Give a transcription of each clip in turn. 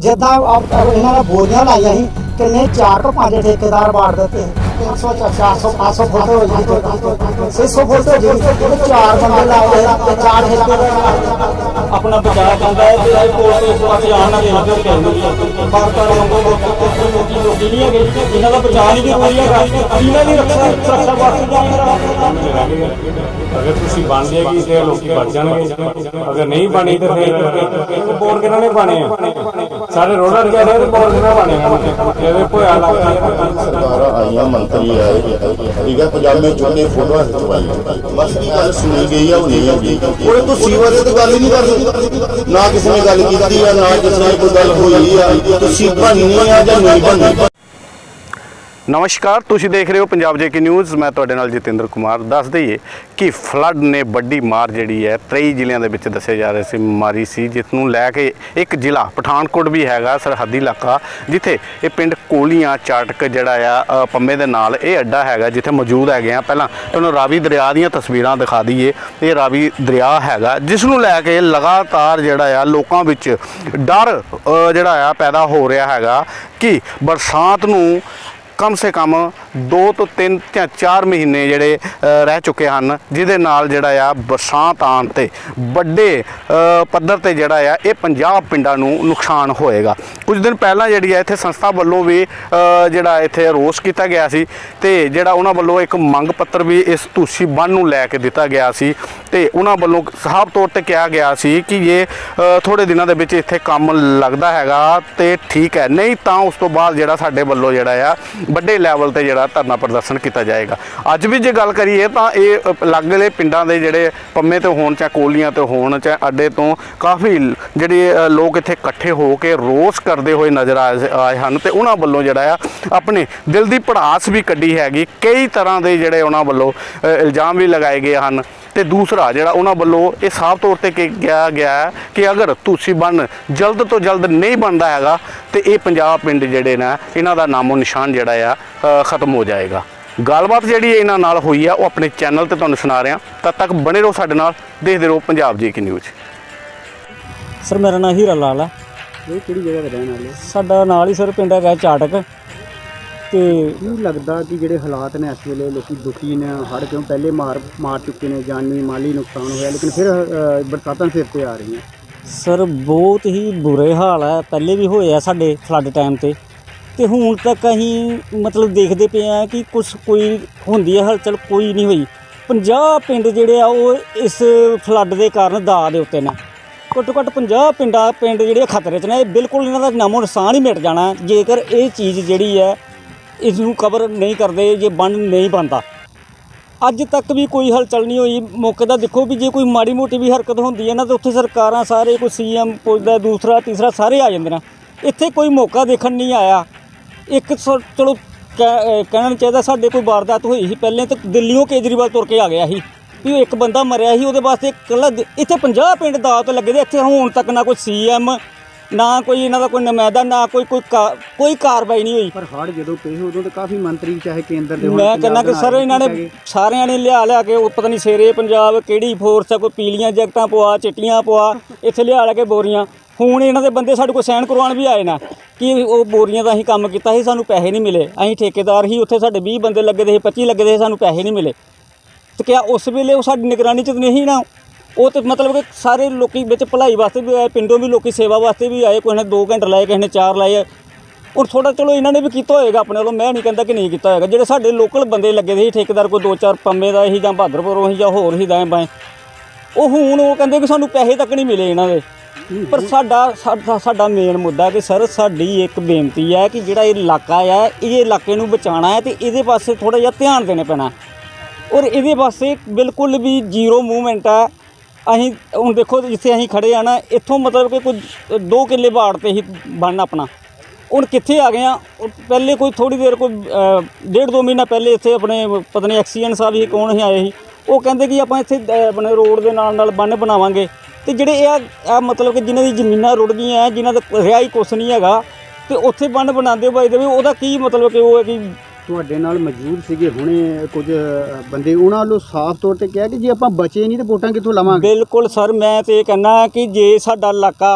ਜਿੱਦਾਂ ਆਪ- ਆਪ ਇਹਨਾਂ ਨੇ ਬੋਰੀਆਂ ਲਾਈਆਂ ਸੀ ਕਿੰਨੇ ਚਾਰ ਤੋਂ ਪੰਜ ਠੇਕੇਦਾਰ ਬਾੜ ਦਿੱਤੇ 300 400 500 ਫੁੱਟ ਹੋ ਗਈ ਤੇ 600 ਫੁੱਟ ਹੋ ਗਈ ਤੇ ਚਾਰ ਬੰਦੇ ਲਾਏ ਤੇ ਚਾਰ ਠੇਕੇਦਾਰ ਆਪਣਾ ਬਚਾਅ ਚਾਹੁੰਦਾ ਹੈ ਤੇ ਇਹ ਕੋਲ ਤੋਂ ਇਸ ਪਾਸੇ ਆਉਣ ਨਾ ਦੇਣਾ ਫਿਰ ਕਹਿੰਦੇ ਬਾਰ-ਬਾਰ ਵਾਂਗੂ ਲੋਕੀ ਲੋਕੀ ਨਹੀਂ ਹੈਗੇ ਇਹਨਾਂ ਦਾ ਬਚਾਅ ਨਹੀਂ ਜ਼ਰੂਰੀ ਹੈਗਾ। ਇਹਨਾਂ ਦੀ ਰੱਖਿਆ ਸੁਰੱਖਿਆ ਵਾਸਤੇ ਜਾਏਗਾ ਅਗਰ ਤੁਸੀਂ ਬਣ ਜਾਏਗੀ ਤੇ ਲੋਕੀ ਬਚ ਜਾਣਗੇ। ਅਗਰ ਨਹੀਂ ਬਣੀ ਤੇ ਫਿਰ ਬੋਰ ਕਿਹਨਾਂ ਨੇ ਪਾਣੇ ਆ? ਸਾਡੇ ਰੋਡਾਂ ਤੇ ਕਹਿੰਦੇ ਬੋਰ ਕਿਹਨਾਂ ਪਾਣੇ ਆ ਇਹਦੇ ਭੋਇਆ ਲੱਗਦਾ ਸਰਕਾਰਾਂ ਆਈਆਂ ਮੰਤਰੀ ਆਏ ਠੀਕ ਹੈ ਪਜਾਮੇ ਚੋਲੇ ਫੋਟੋਆਂ ਖਿਚਵਾਈਆਂ। ਬਸ ਇਹ ਗੱਲ ਸੁਣੀ ਗਈ ਆ ਉਹ ਨਹੀਂ ਆਉਂਦੀ ਉਹਨੇ ਤੋਂ ਸੀਵਰ ਦੀ ਤਾਂ ਗੱਲ ਹੀ ਨਹੀਂ ਕਰਦੀ। ਨਾ ਕਿਸੇ ਨੇ ਗੱਲ ਕੀਤੀ ਆ ਨਾ ਕਿਸੇ ਨਾਲ ਕੋਈ ਗੱਲ ਹੋਈ ਆ। ਤੁਸੀਂ ਬਣਨੀ ਆ ਜਾਂ ਨਹੀਂ ਬਣਨੀ ਨਮਸਕਾਰ ਤੁਸੀਂ ਦੇਖ ਰਹੇ ਹੋ ਪੰਜਾਬ ਜੇਕੇ ਨਿਊਜ਼। ਮੈਂ ਤੁਹਾਡੇ ਨਾਲ ਜਤਿੰਦਰ ਕੁਮਾਰ। ਦੱਸ ਦਈਏ ਕਿ ਫਲੱਡ ਨੇ ਵੱਡੀ ਮਾਰ ਜਿਹੜੀ ਹੈ 23 ਜ਼ਿਲ੍ਹਿਆਂ ਦੇ ਵਿੱਚ ਦੱਸੇ ਜਾ ਰਹੇ ਸੀ ਮਾਰੀ ਸੀ ਜਿਸ ਨੂੰ ਲੈ ਕੇ ਇੱਕ ਜ਼ਿਲ੍ਹਾ ਪਠਾਨਕੋਟ ਵੀ ਹੈਗਾ ਸਰਹੱਦੀ ਇਲਾਕਾ ਜਿੱਥੇ ਇਹ ਪਿੰਡ ਕੋਲੀਆਂ ਚਾਟਕ ਜਿਹੜਾ ਆ ਅ, ਪੰਮੇ ਦੇ ਨਾਲ ਇਹ ਅੱਡਾ ਹੈਗਾ ਜਿੱਥੇ ਮੌਜੂਦ ਹੈਗੇ ਆ। ਪਹਿਲਾਂ ਤੁਹਾਨੂੰ ਰਾਵੀ ਦਰਿਆ ਦੀਆਂ ਤਸਵੀਰਾਂ ਦਿਖਾ ਦਈਏ। ਇਹ ਰਾਵੀ ਦਰਿਆ ਹੈਗਾ ਜਿਸ ਨੂੰ ਲੈ ਕੇ ਲਗਾਤਾਰ ਜਿਹੜਾ ਆ ਲੋਕਾਂ ਵਿੱਚ ਡਰ ਅ, ਜਿਹੜਾ ਆ ਪੈਦਾ ਹੋ ਰਿਹਾ ਹੈਗਾ ਕਿ ਬਰਸਾਤ ਨੂੰ ਕਮ ਸੇ ਕਮ 2 ਤੋਂ 3 ਜਾਂ 4 ਮਹੀਨੇ ਜਿਹੜੇ ਰਹਿ ਚੁੱਕੇ ਹਨ ਜਿਹਦੇ ਨਾਲ ਜਿਹੜਾ ਆ ਬਰਸਾਤ ਆਉਣ ਤੇ ਵੱਡੇ ਪੱਧਰ ਤੇ ਜਿਹੜਾ ਆ ਇਹ ਪੰਜਾਬ ਪਿੰਡਾਂ ਨੂੰ ਨੁਕਸਾਨ ਹੋਏਗਾ। ਕੁਝ ਦਿਨ ਪਹਿਲਾਂ ਜਿਹੜੀ ਆ ਇੱਥੇ ਸੰਸਥਾ ਵੱਲੋਂ ਵੀ ਜਿਹੜਾ ਇੱਥੇ ਰੋਸ ਕੀਤਾ ਗਿਆ ਸੀ ਤੇ ਜਿਹੜਾ ਉਹਨਾਂ ਵੱਲੋਂ ਇੱਕ ਮੰਗ ਪੱਤਰ ਵੀ ਇਸ ਤੁਸੀਂ ਬੰਨ ਨੂੰ ਲੈ ਕੇ ਦਿੱਤਾ ਗਿਆ ਸੀ ਤੇ ਉਹਨਾਂ ਵੱਲੋਂ ਸਾਫ਼ ਤੌਰ ਤੇ ਕਿਹਾ ਗਿਆ ਸੀ ਕਿ ਇਹ ਅ, ਥੋੜੇ ਦਿਨਾਂ ਦੇ ਵਿੱਚ ਇੱਥੇ ਕੰਮ ਲੱਗਦਾ ਹੈਗਾ ਤੇ ਠੀਕ ਹੈ। ਨਹੀਂ ਤਾਂ ਉਸ ਤੋਂ ਬਾਅਦ ਜਿਹੜਾ ਸਾਡੇ ਵੱਲੋਂ ਜਿਹੜਾ ਆ ਵੱਡੇ ਲੈਵਲ ਤੇ ਜਿਹੜਾ ਧਰਨਾ ਪ੍ਰਦਰਸ਼ਨ ਕੀਤਾ ਜਾਏਗਾ। ਅੱਜ ਵੀ ਜੇ ਗੱਲ ਕਰੀਏ ਤਾਂ ਇਹ ਅ, ਲਾਗਲੇ ਪਿੰਡਾਂ ਦੇ ਜਿਹੜੇ ਪੰਮੇ ਤੇ ਹੋਣ ਚਾਹੇ ਕੋਲੀਆਂ ਤੇ ਹੋਣ ਚਾਹੇ ਅੱਡੇ ਤੋਂ ਕਾਫੀ ਲ- ਜਿਹੜੇ ਲੋਕ ਇੱਥੇ ਇਕੱਠੇ ਹੋ ਕੇ ਰੋਸ ਕਰਦੇ ਹੋਏ ਨਜ਼ਰ ਆਏ ਹਨ ਤੇ ਉਹਨਾਂ ਵੱਲੋਂ ਜਿਹੜਾ ਆ ਆਪਣੇ ਦਿਲ ਦੀ ਪੜਾਸ ਵੀ ਕੱਢੀ ਹੈਗੀ। ਕਈ ਤਰ੍ਹਾਂ ਦੇ ਜਿਹੜੇ ਉਹਨਾਂ ਵੱਲੋਂ ਇਲਜ਼ਾਮ ਵੀ ਲਗਾਏ ਗਏ ਹਨ। ਤੇ ਦੂਸਰਾ ਜਿਹੜਾ ਉਹਨਾਂ ਵੱਲੋਂ ਇਹ ਸਾਫ਼ ਤੌਰ ਤੇ ਕਿਹਾ ਗਿਆ ਹੈ ਕਿ ਅਗਰ ਤੁਸੀਂ ਬੰਨ ਜਲਦ ਤੋਂ ਜਲਦ ਨਹੀਂ ਬਣਦਾ ਹੈਗਾ ਤੇ ਇਹ ਪੰਜਾਬ ਪਿੰਡ ਜਿਹੜੇ ਨੇ ਇਹਨਾਂ ਦਾ ਨਾਮੋ ਨਿਸ਼ਾਨ ਜਿਹੜਾ ਆ ਖਤਮ ਹੋ ਜਾਏਗਾ। ਗੱਲਬਾਤ ਜਿਹੜੀ ਇਹਨਾਂ ਨਾਲ ਹੋਈ ਆ ਉਹ ਆਪਣੇ ਚੈਨਲ ਤੇ ਤੁਹਾਨੂੰ ਸੁਣਾ ਰਿਹਾ। ਤਦ ਤੱਕ ਬਣੇ ਰਹੋ ਸਾਡੇ ਨਾਲ ਦੇਖਦੇ ਰਹੋ ਪੰਜਾਬ ਜੀ ਕੀ ਨਿਊਜ਼। ਸਰ ਮੇਰਾ ਨਾਮ ਹੀਰਾ ਲਾਲ ਹੈ ਇਹ ਕਿਹੜੀ ਜਗ੍ਹਾ ਤੇ ਰਹਿਣ ਵਾਲੇ ਸਾਡਾ ਨਾਲ ਹੀ ਸਰ ਪਿੰਡ ਹੈਗਾ ਚਾਟਕ। ਤੇ ਕੀ ਲੱਗਦਾ ਕਿ ਜਿਹੜੇ ਹਾਲਾਤ ਨੇ ਇਸ ਵੇਲੇ ਲੋਕੀ ਦੁਖੀ ਨੇ ਹੜ੍ਹ ਕਿਉਂ ਪਹਿਲੇ ਮਾਰ ਮਾਰ ਚੁੱਕੇ ਨੇ ਜਾਨੀ ਮਾਲੀ ਨੁਕਸਾਨ ਹੋਇਆ ਲੇਕਿਨ ਫਿਰ ਅ, ਬਰਸਾਤਾਂ ਸਿਰ ਤੇ ਆ ਰਹੀਆਂ। ਸਰ ਬਹੁਤ ਹੀ ਬੁਰੇ ਹਾਲ ਹੈ ਪਹਿਲੇ ਵੀ ਹੋਏ ਆ ਸਾਡੇ ਫਲੱਡ ਟਾਈਮ ਤੇ। ਤੇ ਹੁਣ ਤੱਕ ਅਸੀਂ ਮਤਲਬ ਦੇਖਦੇ ਪਏ ਆ ਕਿ ਕੁਝ ਕੋਈ ਹੁੰਦੀ ਹੈ ਹਲਚਲ ਕੋਈ ਨਹੀਂ ਹੋਈ। 50 ਪਿੰਡ ਜਿਹੜੇ ਆ ਉਹ ਇਸ ਫਲੱਡ ਦੇ ਕਾਰਨ ਦਾ ਦੇ ਉੱਤੇ ਨੇ। ਘੱਟੋ ਘੱਟ 50 ਪਿੰਡਾਂ ਪਿੰਡ ਜਿਹੜੇ ਖਤਰੇ 'ਚ ਨੇ ਇਹ ਬਿਲਕੁਲ ਇਹਨਾਂ ਦਾ ਨਾਮੋ ਨਿਸ਼ਾਨ ਹੀ ਮਿਟ ਜਾਣਾ। ਜੇਕਰ ਇਹ ਚੀਜ਼ ਜਿਹੜੀ ਹੈ ਇਸ ਨੂੰ ਕਵਰ ਨਹੀਂ ਕਰਦੇ, ਜੇ ਬੰਨ ਨਹੀਂ ਬਣਦਾ। ਅੱਜ ਤੱਕ ਵੀ ਕੋਈ ਹਲਚਲ ਨਹੀਂ ਹੋਈ। ਮੌਕੇ ਦਾ ਦੇਖੋ ਵੀ ਜੇ ਕੋਈ ਮਾੜੀ ਮੋਟੀ ਵੀ ਹਰਕਤ ਹੁੰਦੀ ਹੈ ਨਾ, ਤਾਂ ਉੱਥੇ ਸਰਕਾਰਾਂ ਸਾਰੇ, ਕੋਈ ਸੀਐਮ ਪੁੱਜਦਾ ਦੂਸਰਾ, ਤੀਸਰਾ, ਸਾਰੇ ਆ ਜਾਂਦੇ ਨੇ। ਇੱਥੇ ਕੋਈ ਮੌਕਾ ਦੇਖਣ ਨਹੀਂ ਆਇਆ। ਇੱਕ ਸੋ- ਚਲੋ, ਕਹਿ- ਕਹਿਣਾ ਚਾਹੀਦਾ, ਸਾਡੇ ਕੋਈ ਵਾਰਦਾਤ ਹੋਈ ਸੀ ਪਹਿਲੇ ਤਾਂ ਦਿੱਲੀੋਂ ਕੇਜਰੀਵਾਲ ਤੁਰ ਕੇ ਆ ਗਿਆ ਸੀ। ਵੀ ਉਹ ਇੱਕ ਬੰਦਾ ਮਰਿਆ ਸੀ, ਉਹਦੇ ਵਾਸਤੇ ਇਕੱਲਾ ਇੱਥੇ 50 ਪਿੰਡ ਦਾਤ ਲੱਗੇ ਦੇ, ਇੱਥੇ ਹੁਣ ਤੱਕ ਨਾ ਕੋਈ ਸੀਐਮ ਨਾ ਕੋਈ ਇਹਨਾਂ ਦਾ ਕੋਈ ਨੁਮਾਇੰਦਾ ਨਾ ਕੋਈ ਕੋਈ ਕਾ- ਕੋਈ ਕਾਰਵਾਈ ਨਹੀਂ ਹੋਈ। ਪਰ ਹੜ੍ਹ ਜਦੋਂ ਪਏ ਸੀ, ਉਦੋਂ ਤਾਂ ਕਾਫੀ ਮੰਤਰੀ ਚਾਹੇ ਕੇਂਦਰ ਦੇ ਹੋਣ, ਮੈਂ ਪੰਜਾਬ ਕਹਿੰਦਾ ਕਿ ਦੇ ਸਰ ਇਹਨਾਂ ਨੇ। ਸਾਰਿਆਂ ਨੇ ਲਿਆ ਲਿਆ ਕੇ ਉਹ ਪਤਾ ਨਹੀਂ ਸ਼ੇਰੇ ਪੰਜਾਬ ਕਿਹੜੀ ਫੋਰਸ ਆ ਕੋਈ ਪੀਲੀਆਂ ਜੈਕਟਾਂ ਪਵਾ ਚਿੱਟੀਆਂ ਪਵਾ ਇੱਥੇ ਲਿਆ ਲਿਆ ਕੇ ਬੋਰੀਆਂ। ਹੁਣ ਇਹਨਾਂ ਦੇ ਬੰਦੇ ਸਾਡੇ ਕੋਲ ਸਾਈਨ ਕਰਵਾਉਣ ਵੀ ਆਏ ਨਾ ਕਿ ਉਹ ਬੋਰੀਆਂ ਦਾ ਅਸੀਂ ਕੰਮ ਕੀਤਾ ਸੀ ਸਾਨੂੰ ਪੈਸੇ ਨਹੀਂ ਮਿਲੇ। ਅਸੀਂ ਠੇਕੇਦਾਰ ਹੀ ਉੱਥੇ ਸਾਡੇ 20 ਬੰਦੇ ਲੱਗੇ ਦੇ ਸੀ 25 ਲੱਗੇ ਦੇ ਸੀ ਸਾਨੂੰ ਪੈਸੇ ਨਹੀਂ ਮਿਲੇ। ਤੇ ਕਿਆ ਉਸ ਵੇਲੇ ਉਹ ਸਾਡੀ ਨਿਗਰਾਨੀ ਚ ਨਹੀਂ ਨਾ? ਉਹ ਤੇ ਮਤਲਬ ਕਿ ਸਾਰੇ ਲੋਕੀ ਵਿੱਚ ਭਲਾਈ ਵਾਸਤੇ ਵੀ ਆਏ, ਪਿੰਡੋਂ ਵੀ ਲੋਕੀ ਸੇਵਾ ਵਾਸਤੇ ਵੀ ਆਏ, ਕੋਈ ਨੇ 2 ਘੰਟੇ ਲਾਏ, ਕਿਸੇ ਨੇ 4 ਲਾਏ। ਔਰ ਥੋੜਾ ਚਲੋ ਇਹਨਾਂ ਨੇ ਵੀ ਕੀਤਾ ਹੋਏਗਾ ਆਪਣੇ ਵੱਲੋਂ, ਮੈਂ ਨਹੀਂ ਕਹਿੰਦਾ ਕਿ ਨਹੀਂ ਕੀਤਾ ਹੋਏਗਾ। ਜਿਹੜੇ ਸਾਡੇ ਲੋਕਲ ਬੰਦੇ ਲੱਗੇ ਦੇ ਸੀ, ਠੇਕੇਦਾਰ ਕੋਈ 2-4 ਪੰਮੇ ਦਾ ਹੀ ਜਾਂ ਬਹਾਦਰਪੁਰੋਂ ਹੀ ਜਾਂ ਹੋਰ ਹੀ ਦਾਏ ਬਾਏ, ਉਹ ਹੁਣ ਉਹ ਕਹਿੰਦੇ ਕਿ ਸਾਨੂੰ ਪੈਸੇ ਤੱਕ ਨਹੀਂ ਮਿਲੇ ਇਹਨਾਂ ਦੇ। ਪਰ ਸਾਡਾ ਸਾਡਾ ਮੇਨ ਮੁੱਦਾ ਕਿ ਸਰ ਸਾਡੀ ਇੱਕ ਬੇਨਤੀ ਹੈ ਕਿ ਜਿਹੜਾ ਇਹ ਇਲਾਕਾ ਹੈ ਇਹ ਇਲਾਕੇ ਨੂੰ ਬਚਾਉਣਾ ਹੈ ਤੇ ਇਹਦੇ ਪਾਸੇ ਥੋੜਾ ਜਿਹਾ ਧਿਆਨ ਦੇਣਾ ਪੈਣਾ। ਔਰ ਇਹਦੇ ਪਾਸੇ ਬਿਲਕੁਲ ਵੀ ਜ਼ੀਰੋ ਮੂਵਮੈਂਟ ਹੈ ਅਸੀਂ ਹੁਣ ਦੇਖੋ ਜਿੱਥੇ ਅਸੀਂ ਖੜੇ ਆ ਨਾ, ਇੱਥੋਂ ਮਤਲਬ ਕਿ ਕੋਈ 2 ਕਿੱਲੇ ਬਾੜ ਤੇ ਹੀ ਬਣਨਾ ਆਪਣਾ। ਹੁਣ ਕਿੱਥੇ ਆ ਗਏ ਆ, ਉਹ ਪਹਿਲੇ ਕੋਈ ਥੋੜੀ ਦੇਰ ਕੋਈ ਡੇਢ ਦੋ ਮਹੀਨਾ ਪਹਿਲੇ ਇੱਥੇ ਆਪਣੇ ਪਤਾ ਨਹੀਂ ਐਕਸੀਡੈਂਟ ਸਾਹਿਬ ਹੀ ਕੌਣ ਹੀ ਆਏ ਸੀ। ਉਹ ਕਹਿੰਦੇ ਕਿ ਆਪਾਂ ਇੱਥੇ ਆਪਣੇ ਰੋਡ ਦੇ ਨਾਲ ਨਾਲ ਬੰਨ ਬਣਾਵਾਂਗੇ। ਤੇ ਜਿਹੜੇ ਇਹ ਆ ਮਤਲਬ ਕਿ ਜਿਨ੍ਹਾਂ ਦੀ ਜ਼ਮੀਨਾਂ ਰੁੜ ਗਈਆਂ ਜਿਨ੍ਹਾਂ ਦਾ ਰਿਹਾਈ ਕੁਛ ਨਹੀਂ ਹੈਗਾ, ਤੇ ਉੱਥੇ ਬੰਨ ਬਣਾਉਂਦੇ ਬਾਈ ਦੇ ਉਹਦਾ ਕੀ ਮਤਲਬ ਕਿ ਉਹ ਹੈ ਕਿ ਤੁਹਾਡੇ ਨਾਲ ਮੌਜੂਦ ਸੀਗੇ ਹੁਣੇ ਕੁਝ ਬੰਦੇ ਉਹਨਾਂ ਵੱਲੋਂ ਸਾਫ਼ ਤੌਰ ਤੇ ਕਿਹਾ ਕਿ ਜੇ ਆਪਾਂ ਬਚੇ ਨਹੀਂ ਤੇ ਵੋਟਾਂ ਕਿੱਥੋਂ ਲਵਾਂਗੇ? ਬਿਲਕੁਲ ਸਰ ਮੈਂ ਤੇ ਇਹ ਕਹਿੰਦਾ ਕਿ ਜੇ ਸਾਡਾ ਇਲਾਕਾ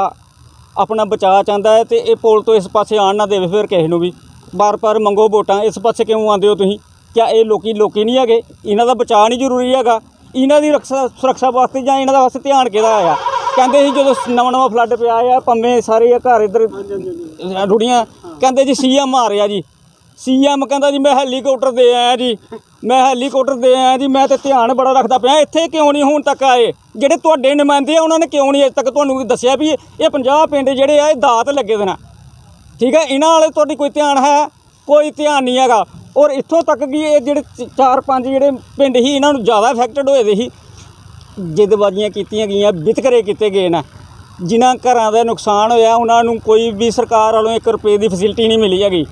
ਆਪਣਾ ਬਚਾਅ ਚਾਹੁੰਦਾ ਹੈ ਤੇ ਇਹ ਪੁਲ ਤੋਂ ਇਸ ਪਾਸੇ ਆਣ ਨਾ ਦੇਵੇ ਫਿਰ ਕਿਸੇ ਨੂੰ ਵੀ। ਬਾਰ-ਬਾਰ ਮੰਗੋ ਵੋਟਾਂ ਇਸ ਪਾਸੇ ਕਿਉਂ ਆਉਂਦੇ ਹੋ ਤੁਸੀਂ? ਕਿਆ ਇਹ ਲੋਕੀ ਲੋਕੀ ਨਹੀਂ ਹੈਗੇ? ਇਹਨਾਂ ਦਾ ਬਚਾਅ ਨਹੀਂ ਜ਼ਰੂਰੀ ਹੈਗਾ। ਇਹਨਾਂ ਦੀ ਰੱਖਿਆ ਸੁਰੱਖਿਆ ਵਾਸਤੇ ਜਾਂ ਇਹਨਾਂ ਦਾ ਵਾਸਤੇ ਧਿਆਨ ਕਿਹਦਾ ਆਇਆ? ਕਹਿੰਦੇ ਸੀ ਜਦੋਂ ਨਵਾਂ ਨਵਾਂ ਫਲੱਡ ਪਿਆ ਆ ਪੰਮੇ ਸਾਰੇ ਘਰ ਇੱਧਰ ਰੁੜੀਆਂ ਕਹਿੰਦੇ ਜੀ ਸੀਐਮ ਆ ਰਿਹਾ ਜੀ। ਸੀਐਮ ਕਹਿੰਦਾ ਜੀ, ਮੈਂ ਹੈਲੀਕਾਪਟਰ ਦੇ ਆਇਆ ਜੀ। ਮੈਂ ਹੈਲੀਕਾਪਟਰ ਦੇ ਆਇਆ ਜੀ, ਮੈਂ ਤੇ ਧਿਆਨ ਬੜਾ ਰੱਖਦਾ ਪਿਆ। ਇੱਥੇ ਕਿਉਂ ਨਹੀਂ ਹੁਣ ਤੱਕ ਆਏ? ਜਿਹੜੇ ਤੁਹਾਡੇ ਨੁਮਾਇੰਦੇ ਆ, ਉਹਨਾਂ ਨੇ ਕਿਉਂ ਨਹੀਂ ਅਜੇ ਤੱਕ ਤੁਹਾਨੂੰ ਦੱਸਿਆ ਵੀ ਇਹ 50 ਪਿੰਡ ਜਿਹੜੇ ਆ, ਇਹ ਦਾਤ ਲੱਗੇ ਦੇ ਨਾ। ਠੀਕ ਹੈ, ਇਹਨਾਂ ਵਾਲੇ ਤੁਹਾਡੀ ਕੋਈ ਧਿਆਨ ਹੈ? ਕੋਈ ਧਿਆਨ ਨਹੀਂ ਹੈਗਾ। ਔਰ ਇੱਥੋਂ ਤੱਕ ਕਿ ਇਹ ਜਿਹੜੇ ਚ- ਚਾਰ ਪੰਜ ਜਿਹੜੇ ਪਿੰਡ ਸੀ, ਇਹਨਾਂ ਨੂੰ ਜ਼ਿਆਦਾ ਇਫੈਕਟਡ ਹੋਏ ਦੇ ਸੀ। ਜਿੱਦਬਾਜ਼ੀਆਂ ਕੀਤੀਆਂ ਗਈਆਂ ਵਿਤਕਰੇ ਕੀਤੇ ਗਏ ਨਾ। ਜਿਨ੍ਹਾਂ ਘਰਾਂ ਦਾ ਨੁਕਸਾਨ ਹੋਇਆ, ਉਹਨਾਂ ਨੂੰ ਕੋਈ ਵੀ ਸਰਕਾਰ ਵੱਲੋਂ 1 ਰੁਪਏ ਦੀ ਫੈਸਿਲਿਟੀ ਨਹੀਂ ਮਿਲੀ ਹੈਗੀ।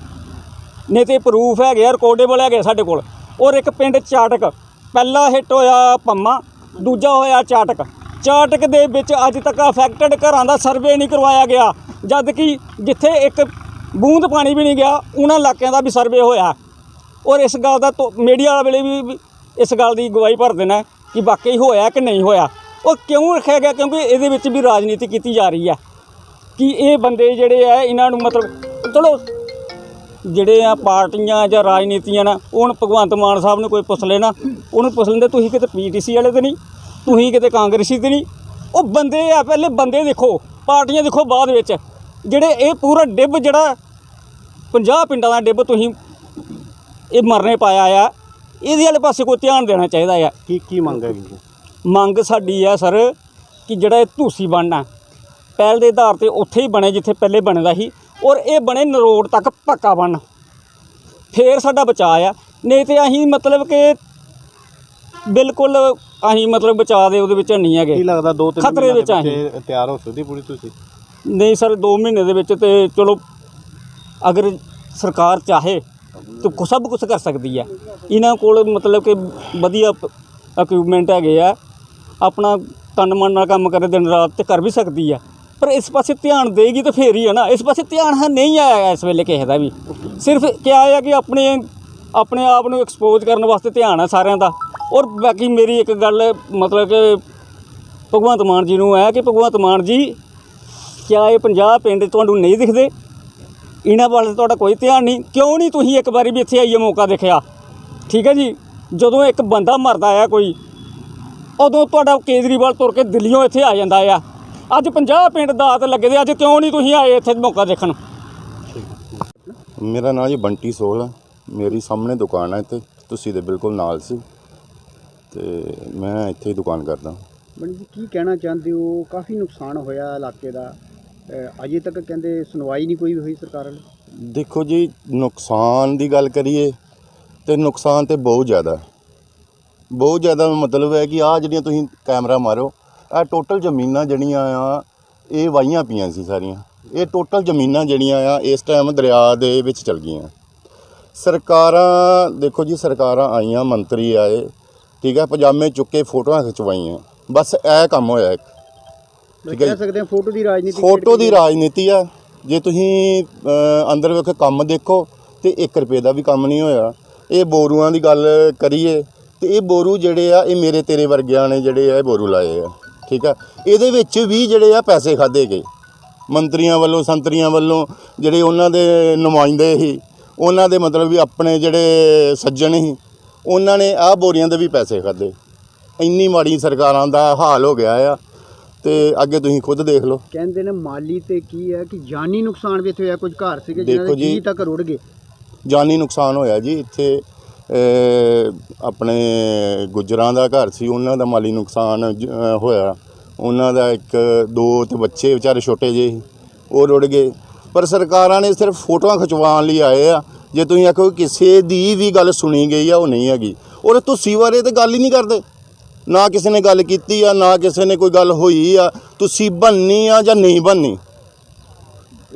ਨਹੀਂ ਤੇ ਪ੍ਰੂਫ ਹੈਗੇ ਆ ਰਿਕਾਰਡੇਬਲ ਹੈਗੇ ਸਾਡੇ ਕੋਲ। ਔਰ ਇੱਕ ਪਿੰਡ ਚਾਟਕ, ਪਹਿਲਾ ਹਿੱਟ ਹੋਇਆ ਪੰਮਾ, ਦੂਜਾ ਹੋਇਆ ਚਾਟਕ। ਚਾਟਕ ਦੇ ਵਿੱਚ ਅੱਜ ਤੱਕ ਅਫੈਕਟਡ ਘਰਾਂ ਦਾ ਸਰਵੇ ਨਹੀਂ ਕਰਵਾਇਆ ਗਿਆ। ਜਦ ਕਿ ਜਿੱਥੇ ਇੱਕ ਬੂੰਦ ਪਾਣੀ ਵੀ ਨਹੀਂ ਗਿਆ, ਉਹਨਾਂ ਇਲਾਕਿਆਂ ਦਾ ਵੀ ਸਰਵੇ ਹੋਇਆ। ਔਰ ਇਸ ਗੱਲ ਦਾ ਮੀਡੀਆ ਵਾਲੇ ਵੀ ਇਸ ਗੱਲ ਦੀ ਗਵਾਹੀ ਭਰ ਦੇਣਾ ਕਿ ਵਾਕਈ ਹੋਇਆ ਕਿ ਨਹੀਂ ਹੋਇਆ। ਉਹ ਕਿਉਂ ਰੱਖਿਆ ਗਿਆ? ਕਿਉਂਕਿ ਇਹਦੇ ਵਿੱਚ ਵੀ ਰਾਜਨੀਤੀ ਕੀਤੀ ਜਾ ਰਹੀ ਹੈ। ਕਿ ਇਹ ਬੰਦੇ ਜਿਹੜੇ ਆ, ਇਹਨਾਂ ਨੂੰ ਮਤਲਬ ਚਲੋ ਜਿਹੜੇ ਆ ਪਾਰਟੀਆਂ ਜਾਂ ਰਾਜਨੀਤੀਆਂ ਨਾ ਉਹ ਹੁਣ ਭਗਵੰਤ ਮਾਨ ਸਾਹਿਬ ਨੂੰ ਕੋਈ ਪੁੱਛ ਲੈਣਾ ਉਹਨੂੰ ਪੁੱਛ ਲੈਂਦੇ ਤੁਸੀਂ ਕਿਤੇ ਪੀਟੀਸੀ ਵਾਲੇ ਤੇ ਨਹੀਂ? ਤੁਸੀਂ ਕਿਤੇ ਕਾਂਗਰਸੀ ਤੇ ਨਹੀਂ? ਉਹ ਬੰਦੇ ਆ ਪਹਿਲੇ ਬੰਦੇ ਦੇਖੋ ਪਾਰਟੀਆਂ ਦੇਖੋ ਬਾਅਦ ਵਿੱਚ ਜਿਹੜੇ ਇਹ ਪੂਰਾ ਡਿੱਬ ਜਿਹੜਾ 50 ਪਿੰਡਾਂ ਦਾ ਡਿੱਬ ਤੁਸੀਂ ਇਹ ਮਰਨੇ ਪਾਇਆ ਆ ਇਹਦੇ ਵਾਲੇ ਪਾਸੇ ਕੋਈ ਧਿਆਨ ਦੇਣਾ ਚਾਹੀਦਾ ਆ। ਕੀ ਕੀ ਮੰਗ ਹੈਗੀ ਮੰਗ ਸਾਡੀ ਆ ਸਰ ਕਿ ਜਿਹੜਾ ਇਹ ਧੂਸੀ ਬਣਨਾ ਪਹਿਲ ਦੇ ਆਧਾਰ ਤੇ ਉੱਥੇ ਹੀ ਬਣੇ ਜਿੱਥੇ ਪਹਿਲੇ ਬਣਦਾ ਸੀ। ਔਰ ਇਹ ਬਣੇ ਨਰੋਡ ਤੱਕ ਪੱਕਾ ਬਣ ਫੇਰ ਸਾਡਾ ਬਚਾਅ ਆ। ਨਹੀਂ ਤੇ ਅਸੀਂ ਮਤਲਬ ਕਿ ਬਿਲਕੁਲ ਅਸੀਂ ਮਤਲਬ ਬਚਾਅ ਦੇ ਉਹਦੇ ਵਿੱਚ ਨਹੀਂ ਹੈਗੇ। ਕੀ ਲੱਗਦਾ ਦੋ ਤਿੰਨ ਖਤਰੇ ਮਹੀਨਿਆਂ ਵਿੱਚ। ਵਿੱਚ ਤਿਆਰ ਹੋ ਸਕਦੀ ਪੂਰੀ ਤੁਸੀਂ? ਨਹੀਂ ਸਰ 2 ਮਹੀਨੇ ਦੇ ਵਿੱਚ ਤੇ ਚਲੋ ਅਗਰ ਸਰਕਾਰ ਚਾਹੇ ਤਾਂ ਸਭ ਕੁਝ ਕਰ ਸਕਦੀ ਹੈ ਇਹਨਾਂ ਕੋਲ ਮਤਲਬ ਕਿ ਵਧੀਆ ਇਕਵਿਪਮੈਂਟ ਹੈਗੇ ਆ। ਆਪਣਾ ਤਨ ਮਨ ਨਾਲ ਕੰਮ ਕਰੇ ਦਿਨ ਰਾਤ ਤੇ ਕਰ ਵੀ ਸਕਦੀ ਆ। ਪਰ ਇਸ ਪਾਸੇ ਧਿਆਨ ਦੇਗੀ ਤਾਂ ਫੇਰ ਹੀ ਹੈ ਨਾ। ਇਸ ਪਾਸੇ ਧਿਆਨ ਹਾਂ ਨਹੀਂ ਆਇਆ ਇਸ ਵੇਲੇ ਕਿਸੇ ਦਾ ਵੀ। ਸਿਰਫ ਕਿਹਾ ਆ ਕਿ ਆਪਣੇ ਆਪਣੇ ਆਪ ਨੂੰ ਐਕਸਪੋਜ਼ ਕਰਨ ਵਾਸਤੇ ਧਿਆਨ ਹੈ ਸਾਰਿਆਂ ਦਾ। ਔਰ ਬਾਕੀ ਮੇਰੀ ਇੱਕ ਗੱਲ, ਮਤਲਬ ਕਿ ਭਗਵੰਤ ਮਾਨ ਜੀ ਨੂੰ ਹੈ ਕਿ ਭਗਵੰਤ ਮਾਨ ਜੀ, ਕਿਆ ਇਹ 50 ਪਿੰਡ ਤੁਹਾਨੂੰ ਨਹੀਂ ਦਿਖਦੇ? ਇਹਨਾਂ ਵੱਲ ਤੁਹਾਡਾ ਕੋਈ ਧਿਆਨ ਨਹੀਂ। ਕਿਉਂ ਨਹੀਂ ਤੁਸੀਂ ਇੱਕ ਵਾਰੀ ਵੀ ਇੱਥੇ ਆਈਏ ਮੌਕਾ ਦੇਖਿਆ? ਠੀਕ ਹੈ ਜੀ? ਜਦੋਂ ਇੱਕ ਬੰਦਾ ਮਰਦਾ ਆ ਕੋਈ, ਉਦੋਂ ਤੁਹਾਡਾ ਕੇਜਰੀਵਾਲ ਤੁਰ ਕੇ ਦਿੱਲੀੋਂ ਇੱਥੇ ਆ ਜਾਂਦਾ ਆ। ਅੱਜ 50 ਪਿੰਡ ਦਾਤ ਲੱਗੇ ਦੇ ਅੱਜ ਕਿਉਂ ਨਹੀਂ ਤੁਸੀਂ ਆਏ ਇੱਥੇ ਮੌਕਾ ਦੇਖਣ? ਮੇਰਾ ਨਾਮ ਜੀ ਬੰਟੀ ਸੋਲ ਆ। ਮੇਰੀ ਸਾਹਮਣੇ ਦੁਕਾਨ ਹੈ ਇੱਥੇ ਤੁਸੀਂ ਦੇ ਬਿਲਕੁਲ ਨਾਲ ਸੀ। ਤੇ ਮੈਂ ਇੱਥੇ ਹੀ ਦੁਕਾਨ ਕਰਦਾ। ਬਣੀ ਜੀ ਕੀ ਕਹਿਣਾ ਚਾਹੁੰਦੇ ਹੋ? ਕਾਫੀ ਨੁਕਸਾਨ ਹੋਇਆ ਇਲਾਕੇ ਦਾ। ਅਹ ਅਜੇ ਤੱਕ ਕਹਿੰਦੇ ਸੁਣਵਾਈ ਨਹੀਂ ਕੋਈ ਹੋਈ ਸਰਕਾਰ ਵੱਲੋਂ। ਦੇਖੋ ਜੀ ਨੁਕਸਾਨ ਦੀ ਗੱਲ ਕਰੀਏ ਤੇ ਨੁਕਸਾਨ ਤੇ ਬਹੁਤ ਜ਼ਿਆਦਾ। ਬਹੁਤ ਜ਼ਿਆਦਾ ਮਤਲਬ ਹੈ ਕਿ ਆ ਜਿਹੜੀਆਂ ਤੁਸੀਂ ਕੈਮਰਾ ਮਾਰੋ ਆ ਟੋਟਲ ਜ਼ਮੀਨਾਂ ਜਿਹੜੀਆਂ ਆ ਇਹ ਵਾਹੀਆਂ ਪਈਆਂ ਸੀ ਸਾਰੀਆਂ। ਇਹ ਟੋਟਲ ਜ਼ਮੀਨਾਂ ਜਿਹੜੀਆਂ ਆ ਇਸ ਟਾਈਮ ਦਰਿਆ ਦੇ ਵਿੱਚ ਚਲ ਗਈਆਂ। ਸਰਕਾਰਾਂ ਦੇਖੋ ਜੀ ਸਰਕਾਰਾਂ ਆਈਆਂ ਮੰਤਰੀ ਆਏ ਠੀਕ ਹੈ ਪਜਾਮੇ ਚੁੱਕੇ ਫੋਟੋਆਂ ਖਿਚਵਾਈਆਂ। ਬਸ ਇਹ ਕੰਮ ਹੋਇਆ ਇੱਕ। ਠੀਕ ਹੈ ਕਹਿ। ਸਕਦੇ ਹਾਂ ਫੋਟੋ ਦੀ ਰਾਜਨੀਤੀ ਫੋਟੋ ਦੀ ਰਾਜਨੀਤੀ ਆ। ਜੇ ਤੁਸੀਂ ਅੰਦਰ ਵੇਖ ਕੰਮ ਦੇਖੋ ਤੇ 1 ਰੁਪਏ ਦਾ ਵੀ ਕੰਮ ਨਹੀਂ ਹੋਇਆ। ਇਹ ਬੋਰੂਆਂ ਦੀ ਗੱਲ ਕਰੀਏ ਤੇ ਇਹ ਬੋਰੂ ਜਿਹੜੇ ਆ ਇਹ ਮੇਰੇ ਤੇਰੇ ਵਰਗਿਆਂ ਨੇ ਜਿਹੜੇ ਆ ਇਹ ਬੋਰੂ ਲਾਏ ਆ। ਠੀਕ ਆ ਇਹਦੇ ਵਿੱਚ ਵੀ ਜਿਹੜੇ ਆ ਪੈਸੇ ਖਾਦੇ ਗਏ। ਮੰਤਰੀਆਂ ਵੱਲੋਂ ਸੰਤਰੀਆਂ ਵੱਲੋਂ ਜਿਹੜੇ ਉਹਨਾਂ ਦੇ ਨੁਮਾਇੰਦੇ ਸੀ ਉਹਨਾਂ ਦੇ ਮਤਲਬ ਵੀ ਆਪਣੇ ਜਿਹੜੇ ਸੱਜਣ ਸੀ ਉਹਨਾਂ ਨੇ ਆਹ ਬੋਰੀਆਂ ਦੇ ਵੀ ਪੈਸੇ ਖਾਦੇ ਇੰਨੀ ਮਾੜੀ ਸਰਕਾਰਾਂ ਦਾ ਹਾਲ ਹੋ ਗਿਆ ਆ ਤੇ ਅੱਗੇ ਤੁਸੀਂ ਖੁਦ ਦੇਖ ਲਓ। ਕਹਿੰਦੇ ਨੇ ਮਾਲੀ ਤੇ ਕੀ ਹੈ ਕਿ ਜਾਨੀ ਨੁਕਸਾਨ ਵੀ ਇੱਥੇ ਹੋਇਆ ਕੁਝ ਘਰ ਸੀਗੇ ਦੇਖੋ ਦੇ ਜੀ, ਜੀ ਤੱਕ ਰੁੜ ਗਏ। ਜਾਨੀ ਨੁਕਸਾਨ ਹੋਇਆ ਜੀ ਇੱਥੇ। ਆਪਣੇ ਗੁੱਜਰਾਂ ਦਾ ਘਰ ਸੀ ਉਹਨਾਂ ਦਾ ਮਾਲੀ ਨੁਕਸਾਨ ਹੋਇਆ। ਉਹਨਾਂ ਦਾ ਇੱਕ ਦੋ ਤੇ ਬੱਚੇ ਵਿਚਾਰੇ ਛੋਟੇ ਜਿਹੇ ਸੀ, ਉਹ ਰੁੜ ਗਏ। ਪਰ ਸਰਕਾਰਾਂ ਨੇ ਸਿਰਫ ਫੋਟੋਆਂ ਖਿਚਵਾਉਣ ਲਈ ਆਏ ਆ। ਜੇ ਤੁਸੀਂ ਆਖੋ ਕਿਸੇ ਦੀ ਵੀ ਗੱਲ ਸੁਣੀ ਗਈ ਆ ਉਹ ਨਹੀਂ ਹੈਗੀ। ਔਰ ਤੁਸੀਂ ਬਾਰੇ ਤੇ ਗੱਲ ਹੀ ਨਹੀਂ ਕਰਦੇ। ਨਾ ਕਿਸੇ ਨੇ ਗੱਲ ਕੀਤੀ ਆ ਨਾ ਕਿਸੇ ਨੇ ਕੋਈ ਗੱਲ ਹੋਈ ਆ। ਤੁਸੀਂ ਬੰਨੀ ਆ ਜਾਂ ਨਹੀਂ ਬੰਨੀ?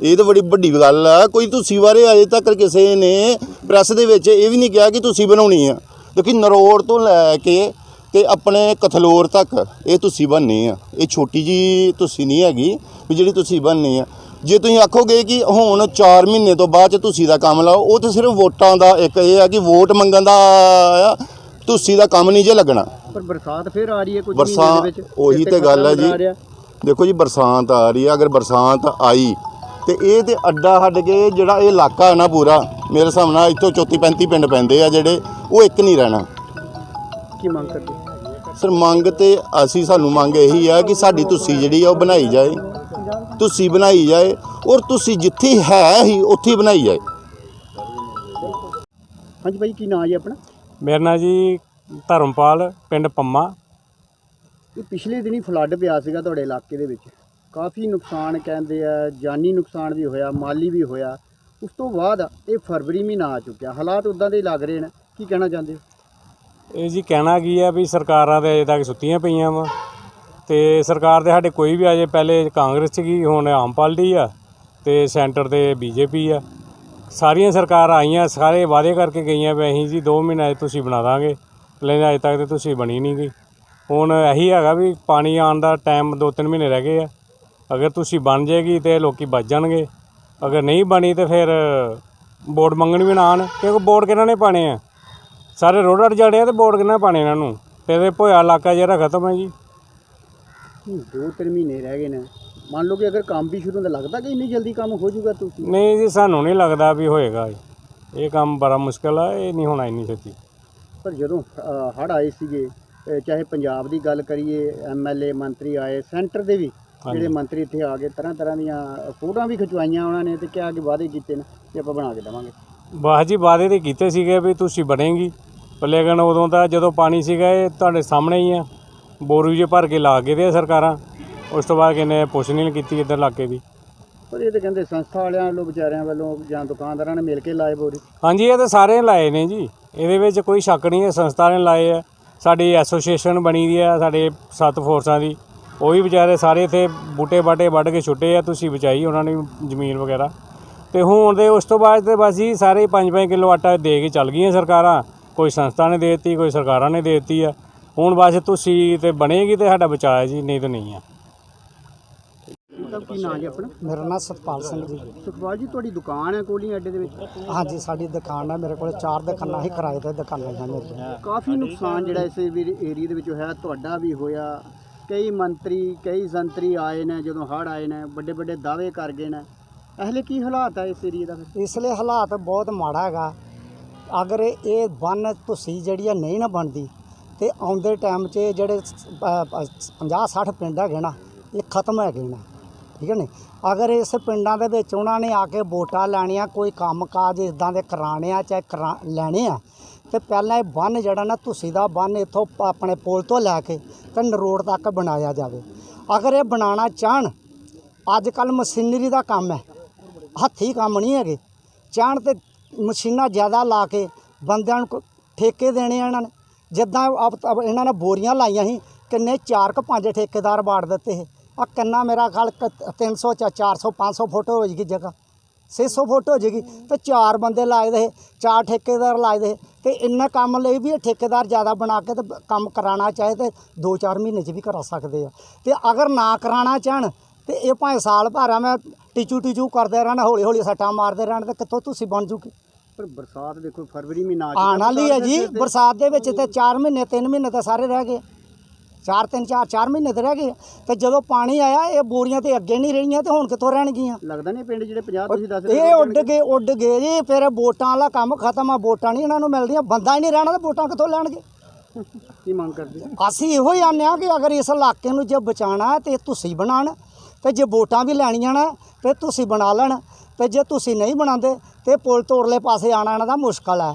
ਇਹ ਤਾਂ ਬੜੀ ਵੱਡੀ ਗੱਲ ਆ। ਕੋਈ ਤੁਸੀਂ ਬਾਰੇ ਅਜੇ ਤੱਕ ਕਿਸੇ ਨੇ ਪ੍ਰੈਸ ਦੇ ਵਿੱਚ ਇਹ ਵੀ ਨਹੀਂ ਕਿਹਾ ਕਿ ਤੁਸੀਂ ਬਣਾਉਣੀ ਆ। ਕਿਉਂਕਿ ਨਰੋੜ ਤੋਂ ਲੈ ਕੇ ਤੇ ਆਪਣੇ ਕਥਲੋਰ ਤੱਕ ਇਹ ਤੁਸੀਂ ਬਣਨੀ ਆ। ਇਹ ਛੋਟੀ ਜੀ ਤੁਸੀਂ ਨਹੀਂ ਹੈਗੀ ਵੀ ਜਿਹੜੀ ਤੁਸੀਂ ਬਣਨੀ ਆ। ਜੇ ਤੁਸੀਂ ਆਖੋਗੇ ਕਿ ਹੁਣ 4 ਮਹੀਨੇ ਤੋਂ ਬਾਅਦ ਚ ਤੁਸੀਂ ਦਾ ਕੰਮ ਲਾਓ ਉਹ ਤਾਂ ਸਿਰਫ ਵੋਟਾਂ ਦਾ ਇੱਕ ਇਹ ਆ ਕਿ ਵੋਟ ਮੰਗਣ ਦਾ ਆ। ਤੁਸੀਂ ਦਾ ਕੰਮ ਨਹੀਂ ਜੇ ਲੱਗਣਾ। ਪਰ ਬਰਸਾਤ ਫਿਰ ਆ ਰਹੀ ਹੈ ਕੁਝ ਬਰਸਾਤ ਉਹੀ ਤੇ ਗੱਲ ਹੈ ਜੀ। ਦੇਖੋ ਜੀ ਬਰਸਾਤ ਆ ਰਹੀ ਆ ਅਗਰ ਬਰਸਾਤ ਆਈ ਤੇ ਇਹ ਤੇ ਅੱਡਾ ਛੱਡ ਕੇ ਜਿਹੜਾ ਇਹ ਇਲਾਕਾ ਹੈ ਨਾ ਪੂਰਾ ਮੇਰੇ ਹਿਸਾਬ ਨਾਲ ਇੱਥੋਂ 34 35 ਪਿੰਡ ਪੈਂਦੇ ਆ ਜਿਹੜੇ ਉਹ ਇੱਕ ਨਹੀਂ ਰਹਿਣਾ। ਕੀ ਮੰਗ ਕਰਦੇ? ਸਰ ਮੰਗ ਤੇ ਅਸੀਂ ਸਾਨੂੰ ਮੰਗ ਇਹੀ ਆ ਕਿ ਸਾਡੀ ਤੁਸੀਂ ਜਿਹੜੀ ਆ ਉਹ ਬਣਾਈ ਜਾਏ। ਤੁਸੀਂ ਬਣਾਈ ਜਾਏ ਔਰ ਤੁਸੀਂ ਜਿੱਥੇ ਹੈ ਹੀ ਉੱਥੇ ਹੀ ਬਣਾਈ ਜਾਏ। ਹਾਂਜੀ ਭਾਈ ਕੀ ਨਾਂ ਜੀ ਆਪਣਾ? ਮੇਰਾ ਨਾਂ ਜੀ ਧਰਮਪਾਲ ਪਿੰਡ ਪੰਮਾ। ਇਹ ਪਿਛਲੇ ਦਿਨੀ ਫਲੱਡ ਪਿਆ ਸੀਗਾ ਤੁਹਾਡੇ ਇਲਾਕੇ ਦੇ ਵਿੱਚ। ਕਾਫੀ ਨੁਕਸਾਨ ਕਹਿੰਦੇ ਆ, ਜਾਨੀ ਨੁਕਸਾਨ ਵੀ ਹੋਇਆ, ਮਾਲੀ ਵੀ ਹੋਇਆ। ਉਸ ਤੋਂ ਬਾਅਦ ਇਹ ਫਰਵਰੀ ਮਹੀਨਾ ਆ ਚੁੱਕਿਆ। ਹਾਲਾਤ ਉਦਾਂ ਦੇ ਲੱਗ ਰਹੇ ਨੇ। ਕੀ ਕਹਿਣਾ ਚਾਹੁੰਦੇ ਹੋ? ਇਹ ਜੀ ਕਹਿਣਾ ਕੀ ਆ ਵੀ ਸਰਕਾਰਾਂ ਤੇ ਅਜੇ ਤੱਕ ਸੁੱਤੀਆਂ ਪਈਆਂ ਵਾ। ਤੇ ਸਰਕਾਰ ਦੇ ਸਾਡੇ ਕੋਈ ਵੀ ਆ ਜੇ, ਪਹਿਲੇ ਕਾਂਗਰਸ 'ਚ ਗਈ ਹੁਣ ਆਮ ਪਾਰਟੀ ਆ ਤੇ ਸੈਂਟਰ ਤੇ ਬੀਜੇਪੀ ਆ। ਸਾਰੀਆਂ ਸਰਕਾਰਾਂ ਆਈਆਂ, ਸਾਰੇ ਵਾਅਦੇ ਕਰਕੇ ਗਈਆਂ ਵੀ ਅਸੀਂ ਜੀ 2 ਮਹੀਨੇ ਤੁਸੀਂ ਬਣਾ ਦਾਂਗੇ। ਲੇਕਿਨ ਅਜੇ ਤੱਕ ਤੇ ਤੁਸੀਂ ਬਣੀ ਨਹੀਂ ਗਈ। ਹੁਣ ਇਹੀ ਹੈਗਾ ਵੀ ਪਾਣੀ ਆਉਣ ਦਾ ਟਾਈਮ 2-3 ਮਹੀਨੇ ਰਹਿ ਗਏ ਆ। ਅਗਰ ਤੁਸੀਂ ਬਣ ਜਾਏਗੀ ਤੇ ਲੋਕੀ ਬਚ ਜਾਣਗੇ। ਅਗਰ ਨਹੀਂ ਬਣੀ ਤੇ ਫਿਰ ਵੋਟ ਮੰਗਣ ਵੀ ਨਾ ਆਉਣ ਕਿਉਂਕਿ ਵੋਟ ਕਿਹਨਾਂ ਨੇ ਪਾਣੇ ਆ? ਸਾਰੇ ਰੋਡ ਅੜ ਜਾਣੇ ਆ ਤੇ ਵੋਟ ਕਿਹਨਾਂ ਪਾਣੇ ਇਹਨਾਂ ਨੂੰ? ਤੇ ਇਹਦੇ ਭੋਇਆ ਇਲਾਕਾ ਜਿਹੜਾ ਖਤਮ ਹੈ ਜੀ। ਦੋ ਤਿੰਨ ਮਹੀਨੇ ਰਹਿ ਗਏ ਨੇ। ਮੰਨ ਲਓ ਕਿ ਅਗਰ ਕੰਮ ਵੀ ਸ਼ੁਰੂ ਹੁੰਦਾ ਲੱਗਦਾ ਕਿ ਇੰਨੀ ਜਲਦੀ ਕੰਮ ਹੋ ਜਾਊਗਾ ਤੁਸੀਂ? ਨਹੀਂ ਜੀ ਸਾਨੂੰ ਨਹੀਂ ਲੱਗਦਾ ਵੀ ਹੋਏਗਾ ਇਹ। ਇਹ ਕੰਮ ਬੜਾ ਮੁਸ਼ਕਲ ਆ ਇਹ ਨਹੀਂ ਹੋਣਾ ਇੰਨੀ ਛੇਤੀ। ਪਰ ਜਦੋਂ ਹੜ ਆਏ ਸੀਗੇ ਚਾਹੇ ਪੰਜਾਬ ਦੀ ਗੱਲ ਕਰੀਏ ਐਮਐਲਏ ਮੰਤਰੀ ਆਏ ਸੈਂਟਰ ਦੇ ਵੀ ਜਿਹੜੇ ਮੰਤਰੀ ਇੱਥੇ ਆ ਕੇ ਤਰ੍ਹਾਂ ਤਰ੍ਹਾਂ ਦੀਆਂ ਫੋਟੋਆਂ ਵੀ ਖਿਚਵਾਈਆਂ ਉਹਨਾਂ ਨੇ ਤੇ ਕਿਹਾ ਕਿ ਵਾਅਦੇ ਕੀਤੇ ਨੇ ਕਿ ਆਪਾਂ ਬਣਾ ਕੇ ਦੇਵਾਂਗੇ। ਬਾਹ ਜੀ ਵਾਅਦੇ ਤੇ ਕੀਤੇ ਸੀਗੇ ਵੀ ਤੁਸੀਂ ਬਣੇਗੀ। ਲੇਕਿਨ ਉਦੋਂ ਤਾਂ ਜਦੋਂ ਪਾਣੀ ਸੀਗਾ ਇਹ ਤੁਹਾਡੇ ਸਾਹਮਣੇ ਹੀ ਆ। ਬੋਰੂ ਜੇ ਭਰ ਕੇ ਲਾ ਕੇ ਦੇ ਸਰਕਾਰਾਂ। ਉਸ ਤੋਂ ਬਾਅਦ ਕਿਨੇ ਪੁੱਛ ਨਹੀਂ ਕੀਤੀ ਇੱਧਰ ਇਲਾਕੇ ਦੀ। ਪਰ ਇਹ ਤਾਂ ਕਹਿੰਦੇ ਸੰਸਥਾ ਵਾਲਿਆਂ ਵੱਲੋਂ ਵਿਚਾਰਿਆਂ ਵੱਲੋਂ ਜਾਂ ਦੁਕਾਨਦਾਰਾਂ ਨੇ ਮਿਲ ਕੇ ਲਾਏ ਬੋਰੀ। ਹਾਂਜੀ ਇਹ ਤਾਂ ਸਾਰੇ ਲਾਏ ਨੇ ਜੀ। ਇਹਦੇ ਵਿੱਚ ਕੋਈ ਸ਼ੱਕ ਨਹੀਂ ਹੈ ਸੰਸਥਾ ਨੇ ਲਾਏ ਆ। ਸਾਡੀ ਐਸੋਸੀਏਸ਼ਨ ਬਣੀ ਦੀ ਆ ਸਾਡੇ ਸੱਤ ਫੋਰਸਾਂ ਦੀ। ਉਹ ਵੀ ਵਿਚਾਰੇ ਸਾਰੇ ਇੱਥੇ ਬੂਟੇ ਬਾਟੇ ਵੱਢ ਕੇ ਛੁੱਟੇ ਆ ਤੁਸੀਂ ਬਚਾਈ ਉਹਨਾਂ ਨੇ ਜ਼ਮੀਨ ਵਗੈਰਾ। ਤੇ ਹੁਣ ਦੇ ਉਸ ਤੋਂ ਬਾਅਦ ਤੇ ਬਸ ਜੀ ਸਾਰੇ 5-5 ਕਿਲੋ ਆਟਾ ਦੇ ਕੇ ਚੱਲ ਗਈਆਂ ਸਰਕਾਰਾਂ। ਕੋਈ ਸੰਸਥਾ ਨੇ ਦੇ ਦਿੱਤੀ ਕੋਈ ਸਰਕਾਰਾਂ ਨੇ ਦੇ ਦਿੱਤੀ ਆ। ਹੁਣ ਬਸ ਤੁਸੀਂ ਤੇ ਬਣੇਗੀ ਤੇ ਸਾਡਾ ਬਚਾਅ ਹੈ ਜੀ ਨਹੀਂ ਤਾਂ ਨਹੀਂ ਆ। ਕੀ ਨਾਂ ਜੀ ਆਪਣਾ? ਮੇਰਾ ਨਾਮ ਸਤਪਾਲ ਸਿੰਘ ਜੀ। ਸੁਖਪਾਲ ਜੀ ਤੁਹਾਡੀ ਦੁਕਾਨ ਹੈ ਕੋਲੀ ਅੱਡੇ ਦੇ ਵਿੱਚ? ਹਾਂਜੀ ਸਾਡੀ ਦੁਕਾਨ ਹੈ ਮੇਰੇ ਕੋਲ ਚਾਰ ਦੁਕਾਨਾਂ ਹੀ ਕਿਰਾਏ ਤੇ ਦੁਕਾਨਾਂ ਹਨ ਮੇਰੀਆਂ। ਕਾਫੀ ਨੁਕਸਾਨ ਜਿਹੜਾ ਇਸ ਏਰੀਆ ਦੇ ਵਿੱਚ ਹੋਇਆ ਤੁਹਾਡਾ ਵੀ ਹੋਇਆ ਕਈ ਮੰਤਰੀ, ਕਈ ਸੰਤਰੀ ਆਏ ਨੇ, ਜਦੋਂ ਹੜ੍ਹ ਆਏ ਨੇ, ਵੱਡੇ ਵੱਡੇ ਦਾਅਵੇ ਕਰ ਗਏ ਨੇ। ਇਹਲੇ ਕੀ ਹਾਲਾਤ ਆ ਇਸ ਏਰੀਏ ਦਾ ਫਿਰ? ਇਸ ਲਈ ਹਾਲਾਤ ਬਹੁਤ ਮਾੜਾ ਹੈਗਾ। ਅਗਰ ਇਹ ਬੰਨ ਤੁਸੀਂ ਜਿਹੜੀ ਆ ਨਹੀਂ ਨਾ ਬਣਦੀ, ਤੇ ਆਉਂਦੇ ਟਾਈਮ 'ਚ ਇਹ ਜਿਹੜੇ 50 60 ਪਿੰਡ ਹੈਗੇ ਨਾ, ਇਹ ਖਤਮ ਹੈਗੇ ਨਾ। ਠੀਕ ਹੈ ਨੇ? ਅਗਰ ਇਸ ਪਿੰਡਾਂ ਦੇ ਵਿੱਚ ਉਹਨਾਂ ਨੇ ਆ ਕੇ ਵੋਟਾਂ ਲੈਣੀਆਂ, ਕੋਈ ਕੰਮ ਕਾਜ ਇਦਾਂ ਦੇ ਕਰਾਣੇ ਆ, ਚਾਹੇ ਕਰਾ, ਲੈਣੇ ਆ ਤੇ ਪਹਿਲਾਂ ਇਹ ਬੰਨ ਜਿਹੜਾ ਨਾ ਤੁਸੀਂ ਦਾ ਬੰਨ ਇੱਥੋਂ ਆਪਣੇ ਪੁਲ ਤੋਂ ਲੈ ਕੇ ਤੇ ਨਰੋੜ ਤੱਕ ਬਣਾਇਆ ਜਾਵੇ। ਅਗਰ ਇਹ ਬਣਾਉਣਾ ਚਾਹਣ ਅੱਜ ਕੱਲ ਮਸ਼ੀਨਰੀ ਦਾ ਕੰਮ ਹੈ। ਹੱਥੀ ਕੰਮ ਨਹੀਂ ਹੈਗੇ। ਚਾਹਣ ਤੇ ਮਸ਼ੀਨਾਂ ਜ਼ਿਆਦਾ ਲਾ ਕੇ ਬੰਦਿਆਂ ਨੂੰ ਠੇਕੇ ਦੇਣੇ ਆ ਇਹਨਾਂ ਨੇ। ਜਿੱਦਾਂ ਇਹਨਾਂ ਨੇ ਬੋਰੀਆਂ ਲਾਈਆਂ ਸੀ, ਕਿੰਨੇ ਚਾਰ ਕੁ ਪੰਜ ਠੇਕੇਦਾਰ ਬਾੜ ਦਿੱਤੇ ਇਹ ਆ ਕਿੰਨਾ ਮੇਰਾ ਖਿਆਲ ਕ- 300 ਚਾ 400 500 ਫੁੱਟ ਹੋ ਜਾਏਗੀ ਜਗ੍ਹਾ। 600 ਫੁੱਟ ਹੋ ਜਾਏਗੀ ਤੇ ਚਾਰ ਬੰਦੇ ਲਾਏ ਦੇ ਚਾਰ ਠੇਕੇਦਾਰ ਲਾਏ ਦੇ ਤੇ ਇੰਨਾ ਕੰਮ ਲਈ ਵੀ ਠੇਕੇਦਾਰ ਜ਼ਿਆਦਾ ਬਣਾ ਕੇ ਤੇ ਕੰਮ ਕਰਾਉਣਾ ਚਾਹੇ ਤੇ 2-4 ਮਹੀਨੇ 'ਚ ਵੀ ਕਰਾ ਸਕਦੇ ਆ। ਤੇ ਅਗਰ ਨਾ ਕਰਾਉਣਾ ਚਾਹਣ ਤੇ ਇਹ ਭਾਵੇਂ ਸਾਲ ਭਰ ਆ ਮੈਂ ਟੀਚੂ ਟੀਚੂ ਕਰਦੇ ਰਹਿਣਾ ਹੌਲੀ ਹੌਲੀ ਸੱਟਾਂ ਮਾਰਦੇ ਰਹਿਣ ਤੇ ਕਿੱਥੋਂ ਤੁਸੀਂ ਬਣ ਜੂਗੀ? ਪਰ ਬਰਸਾਤ ਦੇਖੋ ਫਰਵਰੀ ਮਹੀਨਾ ਆ ਚੁੱਕਾ, ਆਉਣ ਵਾਲੀ ਹੈ ਜੀ ਬਰਸਾਤ ਦੇ ਵਿੱਚ ਤੇ 4 ਮਹੀਨੇ 3 ਮਹੀਨੇ ਤਾਂ ਸਾਰੇ ਰਹਿ ਗਏ। 4 3 4 4 ਮਹੀਨੇ ਤੇ ਰਹਿ ਗਏ ਤੇ ਜਦੋਂ ਪਾਣੀ ਆਇਆ ਇਹ ਬੋਰੀਆਂ ਤੇ ਅੱਗੇ ਨਹੀਂ ਰਹੀਆਂ ਤੇ ਹੁਣ ਕਿੱਥੋਂ ਰਹਿਣਗੀਆਂ? ਲੱਗਦਾ ਨਹੀਂ ਪਿੰਡ ਜਿਹੜੇ 50 ਤੁਸੀਂ ਦੱਸ ਰਹੇ ਇਹ ਉੱਡ ਗਏ ਉੱਡ ਗਏ ਜੀ। ਫਿਰ ਵੋਟਾਂ ਵਾਲਾ ਕੰਮ ਖਤਮ ਆ ਵੋਟਾਂ ਨਹੀਂ ਇਹਨਾਂ ਨੂੰ ਮਿਲਦੀਆਂ। ਬੰਦਾ ਹੀ ਨਹੀਂ ਰਹਿਣਾ ਤੇ ਵੋਟਾਂ ਕਿੱਥੋਂ ਲੈਣਗੇ? ਕੀ ਮੰਗ ਕਰਦੇ? ਅਸੀਂ ਇਹੋ ਹੀ ਆਨੇ ਆ ਕਿ ਅਗਰ ਇਸ ਇਲਾਕੇ ਨੂੰ ਜੇ ਬਚਾਉਣਾ ਹੈ ਤੇ ਤੁਸੀਂ ਬਣਾਉਣ ਤੇ ਜੇ ਵੋਟਾਂ ਵੀ ਲੈਣੀਆਂ ਨਾ ਤੇ ਤੁਸੀਂ ਬਣਾ ਲੈਣ ਤੇ ਜੇ ਤੁਸੀਂ ਨਹੀਂ ਬਣਾਉਂਦੇ ਤੇ ਪੁਲ ਤੋੜਲੇ ਪਾਸੇ ਆਣਾ ਇਹਨਾਂ ਦਾ ਮੁਸ਼ਕਲ ਹੈ।